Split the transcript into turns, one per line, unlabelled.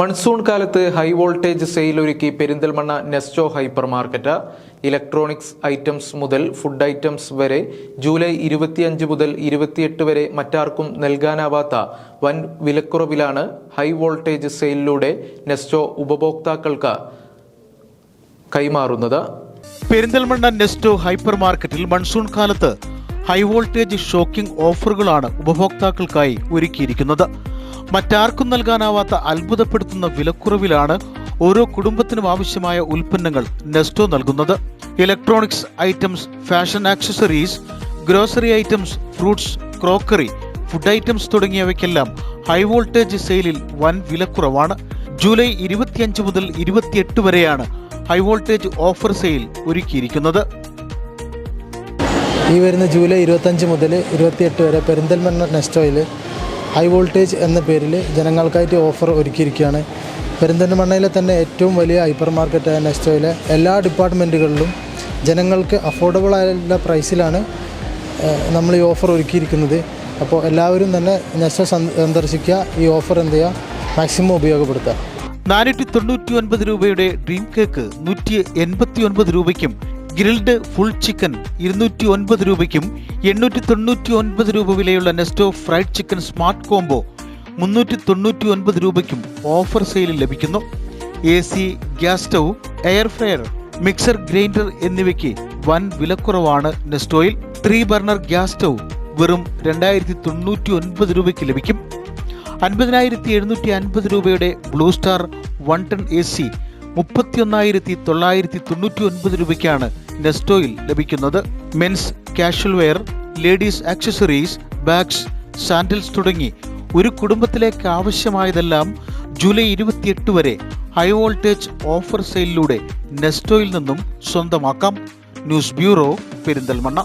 Monsoon കാലത്ത് high voltage sale ഒരുക്കി Perinthalmanna Nesto hyper market electronics items മുതൽ food items വരെ ജൂലൈ ഇരുപത്തിയഞ്ച് മുതൽ ഇരുപത്തിയെട്ട് വരെ മറ്റാർക്കും നൽകാനാവാത്ത വൻ വിലക്കുറവിലാണ് ഹൈ വോൾട്ടേജ് സെയിലിലൂടെ നെസ്റ്റോ ഉപഭോക്താക്കൾക്ക് കൈമാറുന്നത്.
പെരിന്തൽമണ്ണ നെസ്റ്റോ ഹൈപ്പർ മാർക്കറ്റിൽ മൺസൂൺ കാലത്ത് ഹൈ വോൾട്ടേജ് ഷോക്കിംഗ് ഓഫറുകളാണ് ഉപഭോക്താക്കൾക്കായി ഒരുക്കിയിരിക്കുന്നത്. മറ്റാർക്കും നൽകാനാവാത്ത അത്ഭുതപ്പെടുത്തുന്ന വിലക്കുറവിലാണ് ഓരോ കുടുംബത്തിനും ആവശ്യമായ ഉൽപ്പന്നങ്ങൾ നെസ്റ്റോ നൽകുന്നത്. Electronics items fashion accessories grocery items fruits crockery food items തുടങ്ങിയവയ്ക്കെല്ലാം high voltage സെയിലിൽ വൻ വിലക്കുറവാണ്. ജൂലൈ ഇരുപത്തിയഞ്ച് മുതൽ ഇരുപത്തിയെട്ട് വരെയാണ് ഹൈ വോൾട്ടേജ് ഓഫർ സെയിൽ ഒരുക്കിയിരിക്കുന്നത്.
ഈ വരുന്ന ജൂലൈ ഇരുപത്തഞ്ച് മുതൽ ഇരുപത്തിയെട്ട് വരെ പെരിന്തൽമണ്ണ നെസ്റ്റോയിൽ ഹൈ വോൾട്ടേജ് എന്ന പേരിൽ ജനങ്ങൾക്കായിട്ട് ഓഫർ ഒരുക്കിയിരിക്കുകയാണ്. പെരിന്തൽമണ്ണയിലെ തന്നെ ഏറ്റവും വലിയ ഹൈപ്പർ മാർക്കറ്റായ നെസ്റ്റോയിലെ എല്ലാ ഡിപ്പാർട്ട്മെന്റുകളിലും ജനങ്ങൾക്ക് അഫോർഡബിൾ ആയുള്ള പ്രൈസിലാണ് നമ്മൾ ഈ ഓഫർ ഒരുക്കിയിരിക്കുന്നത്. അപ്പോൾ എല്ലാവരും തന്നെ നെസ്റ്റോ സന്ദർശിക്കുക. ഈ ഓഫർ എന്ത് ചെയ്യുക? മാക്സിമം ഉപയോഗപ്പെടുത്തുക.
നാനൂറ്റി തൊണ്ണൂറ്റി ഒൻപത് രൂപയുടെ ഡ്രീം കേക്ക് നൂറ്റി എൺപത്തി ഒൻപത് രൂപയ്ക്കും ഗ്രിൽഡ് ഫുൾ ചിക്കൻ ഇരുന്നൂറ്റി ഒൻപത് രൂപയ്ക്കും എണ്ണൂറ്റി തൊണ്ണൂറ്റി ഒൻപത് രൂപ വിലയുള്ള Nesto fried chicken smart combo മുന്നൂറ്റി തൊണ്ണൂറ്റി ഒൻപത് രൂപയ്ക്കും ഓഫർ സെയിലിൽ ലഭിക്കുന്നു. A C gas stove air fryer mixer grinder എന്നിവയ്ക്ക് വൻ വിലക്കുറവാണ് നെസ്റ്റോയിൽ. ത്രീ ബർണർ ഗ്യാസ് സ്റ്റൗ വെറും രണ്ടായിരത്തി തൊണ്ണൂറ്റി ഒൻപത് രൂപയ്ക്ക് ലഭിക്കും. അൻപതിനായിരത്തി എഴുന്നൂറ്റി അൻപത് രൂപയുടെ Blue Star one ton A C മുപ്പത്തിയൊന്നായിരത്തി തൊള്ളായിരത്തി തൊണ്ണൂറ്റി ഒൻപത് രൂപയ്ക്കാണ് നെസ്റ്റോയിൽ ലഭിക്കുന്നത്. Men's casual wear ladies accessories bags sandals തുടങ്ങി ഒരു കുടുംബത്തിലേക്ക് ആവശ്യമായതെല്ലാം ജൂലൈ ഇരുപത്തിയെട്ട് വരെ ഹൈ വോൾട്ടേജ് ഓഫർ സെയിലിലൂടെ നെസ്റ്റോയിൽ നിന്നും സ്വന്തമാക്കാം. News bureau Perinthalmanna.